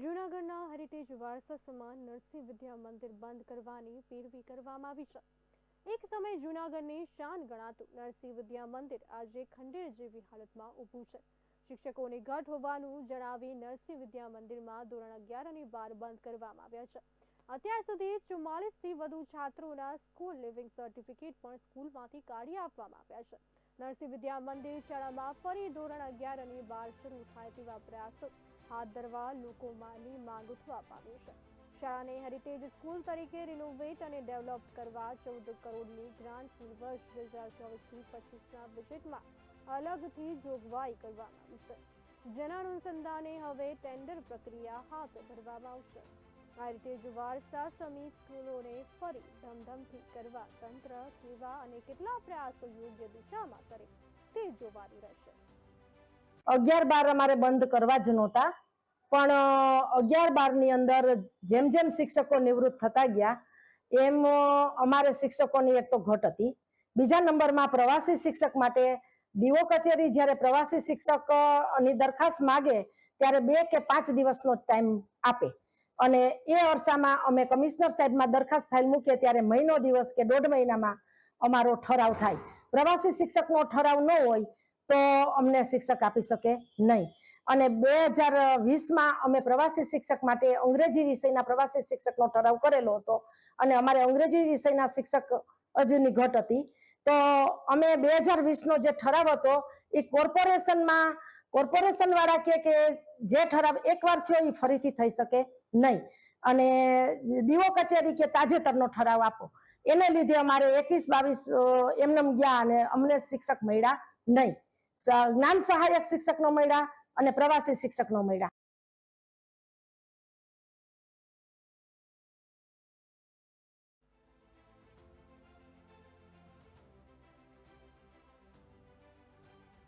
જૂનાગઢના હેરિટેજ વારસા સમાન નરસિંહ વિદ્યા મંદિર બંધ કરવાની પેરવી કરવામાં આવી છે. એક સમય જૂનાગઢની શાન ગણાતું નરસિંહ વિદ્યા મંદિર આજે ખંડેર જેવી હાલતમાં ઊભું છે. શિક્ષકોની ઘટ હોવાનું જણાવી નરસિંહ વિદ્યા મંદિરમાં ધોરણ અગિયાર અને બાર બંધ કરવામાં આવ્યા છે. અત્યાર સુધી ચુમ્માલીસથી વધુ છાત્રોના સ્કૂલ લિવિંગ સર્ટિફિકેટ પણ સ્કૂલમાંથી કાઢી આપવામાં આવ્યા છે. નરસિંહ વિદ્યા મંદિર શાળામાં ફરી ધોરણ અગિયાર અને બાર શરૂ થાય તેવા પ્રયાસો હાથ ધરવા લોકોમાંની માંગ ઉઠવા પામી છે. શાળાને હેરિટેજ સ્કૂલ તરીકે રિનોવેટ અને ડેવલપ કરવા ચૌદ કરોડની ગ્રાન્ટ વર્ષ બે હજાર ચોવીસથી પચીસના બજેટમાં અલગથી જોગવાઈ કરવામાં આવી છે. જેના અનુસંધાને હવે ટેન્ડર પ્રક્રિયા હાથ ધરવામાં આવશે. હેરિટેજ વારસા સમી સ્કૂલોને ફરી ધમધમથી કરવા તંત્ર કેવા અને કેટલા પ્રયાસો યોગ્ય દિશામાં કરે તે જોવાનું રહેશે. અગિયાર બાર અમારે બંધ કરવા જ નહોતા પણ અગિયાર બારની અંદર જેમ જેમ શિક્ષકો નિવૃત્ત થતા ગયા એમ અમારે શિક્ષકોની એક તો ઘટ હતી. બીજા નંબરમાં પ્રવાસી શિક્ષક માટે ડીઓ કચેરી જ્યારે પ્રવાસી શિક્ષક અ, ની દરખાસ્ત માગે ત્યારે બે કે પાંચ દિવસનો ટાઈમ આપે. અને એ અરસામાં અમે કમિશનર સાહેબમાં દરખાસ્ત ફાઇલ મૂકીએ ત્યારે મહિનો દિવસ કે દોઢ મહિનામાં અમારો ઠરાવ થાય. પ્રવાસી શિક્ષકનો ઠરાવ ન હોય તો અમને શિક્ષક આપી શકે નહીં. અને બે હજાર વીસમાં અમે પ્રવાસી શિક્ષક માટે અંગ્રેજી વિષયના પ્રવાસી શિક્ષકનો ઠરાવ કરેલો હતો અને અમારે અંગ્રેજી વિષયના શિક્ષક હજુની ઘટ હતી. તો અમે બે હજાર વીસનો જે ઠરાવ હતો એ કોર્પોરેશનમાં કોર્પોરેશન વાળા કે જે ઠરાવ એકવાર થયો એ ફરીથી થઈ શકે. નહીં. અને દીવો કચેરી કે તાજેતરનો ઠરાવ આપો. એને લીધે અમારે એકવીસ બાવીસ એમને ગયા અને અમને શિક્ષક મળ્યા નહીં. જ્ઞાન સહાયક શિક્ષકનો મળ્યા અને પ્રવાસી શિક્ષકનો મળ્યા.